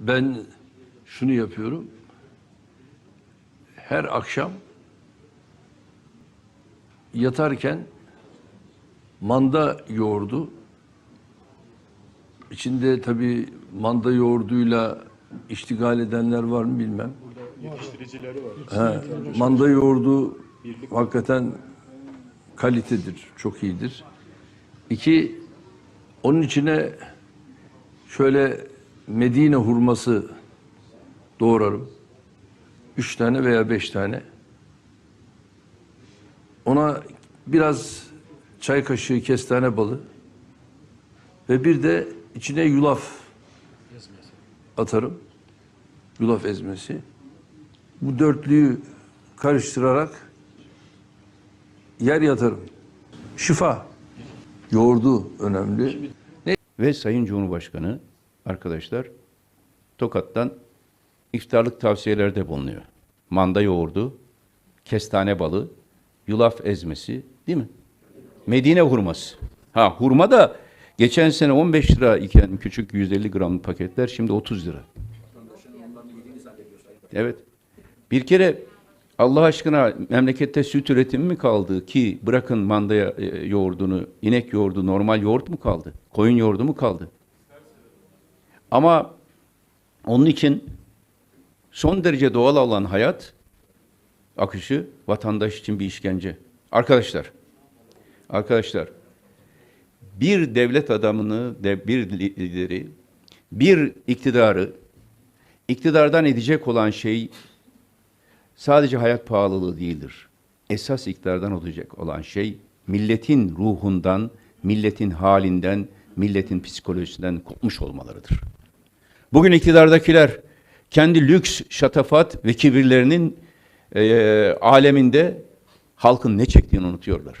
Ben şunu yapıyorum. Her akşam yatarken manda yoğurdu içinde tabii manda yoğurduyla iştigal edenler var mı bilmem. Yetiştiricileri var. Ha, manda yoğurdu hakikaten kalitedir, çok iyidir. İki, onun içine şöyle Medine hurması doğrarım. Üç tane veya beş tane. Ona biraz çay kaşığı kestane balı ve bir de içine yulaf atarım. Yulaf ezmesi. Bu dörtlüyü karıştırarak yer yatarım. Şifa. Yoğurdu önemli. Ve Sayın Cumhurbaşkanı arkadaşlar Tokat'tan iftarlık tavsiyelerde bulunuyor. Manda yoğurdu, kestane balı, yulaf ezmesi değil mi? Medine hurması. Ha hurma da geçen sene 15 lira iken küçük 150 gramlık paketler şimdi 30 lira. Evet. Bir kere Allah aşkına memlekette süt üretimi mi kaldı ki bırakın mandaya e, yoğurdunu, inek yoğurdu, normal yoğurt mu kaldı? Koyun yoğurdu mu kaldı? Ama onun için son derece doğal olan hayat akışı vatandaş için bir işkence. Arkadaşlar, arkadaşlar bir devlet adamını, bir lideri, bir iktidarı iktidardan edecek olan şey sadece hayat pahalılığı değildir. Esas iktidardan olacak olan şey milletin ruhundan, milletin halinden, milletin psikolojisinden kopmuş olmalarıdır. Bugün iktidardakiler kendi lüks, şatafat ve kibirlerinin eee aleminde halkın ne çektiğini unutuyorlar.